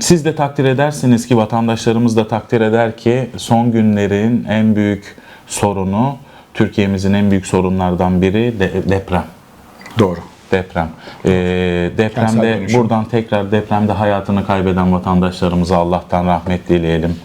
siz de takdir edersiniz ki vatandaşlarımız da takdir eder ki son günlerin en büyük sorunu Türkiye'mizin en büyük sorunlardan biri de- deprem. Doğru. Deprem. Ee, depremde buradan tekrar depremde hayatını kaybeden vatandaşlarımıza Allah'tan rahmet dileyelim.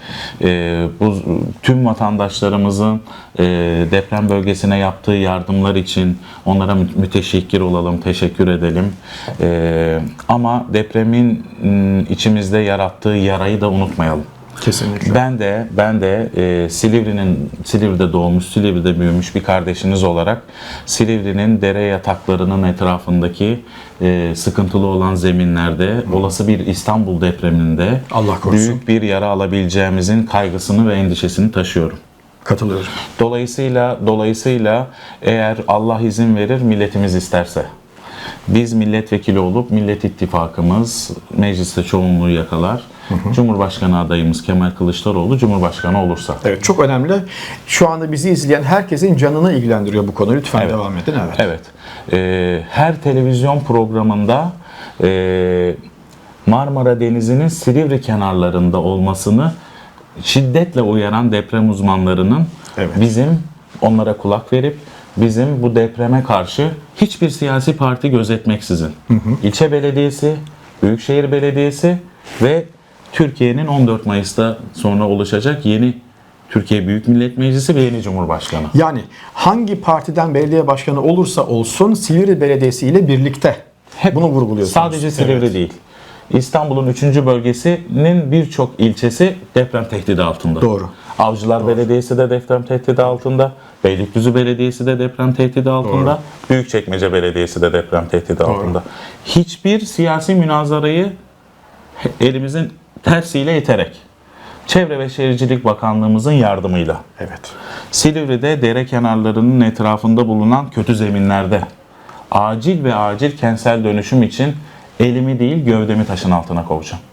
Ee, bu tüm vatandaşlarımızın e, deprem bölgesine yaptığı yardımlar için onlara mü- müteşekkir olalım, teşekkür edelim. Ee, ama depremin m, içimizde yarattığı yarayı da unutmayalım. Kesinlikle. Ben de ben de e, Silivri'nin Silivri'de doğmuş, Silivri'de büyümüş bir kardeşiniz olarak Silivri'nin dere yataklarının etrafındaki e, sıkıntılı olan zeminlerde olası bir İstanbul depreminde Allah korusun. büyük bir yara alabileceğimizin kaygısını ve endişesini taşıyorum. Katılıyorum. Dolayısıyla dolayısıyla eğer Allah izin verir milletimiz isterse biz milletvekili olup Millet İttifakımız mecliste çoğunluğu yakalar. Cumhurbaşkanı adayımız Kemal Kılıçdaroğlu Cumhurbaşkanı olursa. Evet çok önemli. Şu anda bizi izleyen herkesin canını ilgilendiriyor bu konu. Lütfen Evet. devam edin. Evet. Evet. Ee, her televizyon programında e, Marmara Denizi'nin Silivri kenarlarında olmasını şiddetle uyaran deprem uzmanlarının Evet. bizim onlara kulak verip bizim bu depreme karşı hiçbir siyasi parti gözetmeksizin ilçe belediyesi, büyükşehir belediyesi ve Türkiye'nin 14 Mayıs'ta sonra oluşacak yeni Türkiye Büyük Millet Meclisi ve yeni Cumhurbaşkanı. Yani hangi partiden belediye başkanı olursa olsun Silivri Belediyesi ile birlikte Hep bunu vurguluyorsunuz. Sadece Silivri Evet. değil. İstanbul'un 3. bölgesinin birçok ilçesi deprem tehdidi altında. Doğru. Avcılar Belediyesi de deprem tehdidi altında. Beylikdüzü Belediyesi de deprem tehdidi altında. Büyükçekmece Belediyesi de deprem tehdidi altında. Hiçbir siyasi münazarayı elimizin tersiyle iterek Çevre ve Şehircilik Bakanlığımızın yardımıyla Evet. Silivri'de dere kenarlarının etrafında bulunan kötü zeminlerde acil ve acil kentsel dönüşüm için elimi değil gövdemi taşın altına koyacağım.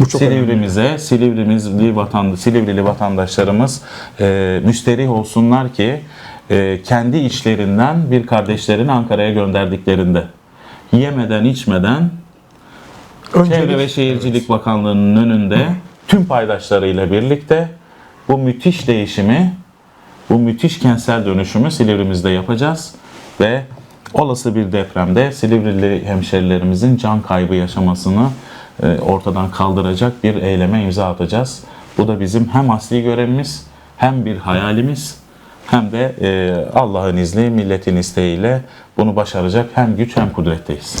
Bu çok önemli. Silivri'mize, Silivrimizli vatan, Silivrili vatandaşlarımız e, müsterih olsunlar ki e, kendi içlerinden bir kardeşlerini Ankara'ya gönderdiklerinde yemeden içmeden Öncelik- Çevre ve Şehircilik Bakanlığı'nın önünde tüm paydaşlarıyla birlikte bu müthiş değişimi, bu müthiş kentsel dönüşümü Silivrimizde yapacağız ve olası bir depremde Silivrili hemşerilerimizin can kaybı yaşamasını e, ortadan kaldıracak bir eyleme imza atacağız. Bu da bizim hem asli görevimiz hem bir hayalimiz hem de e, Allah'ın izni, milletin isteğiyle bunu başaracak hem güç hem kudretteyiz.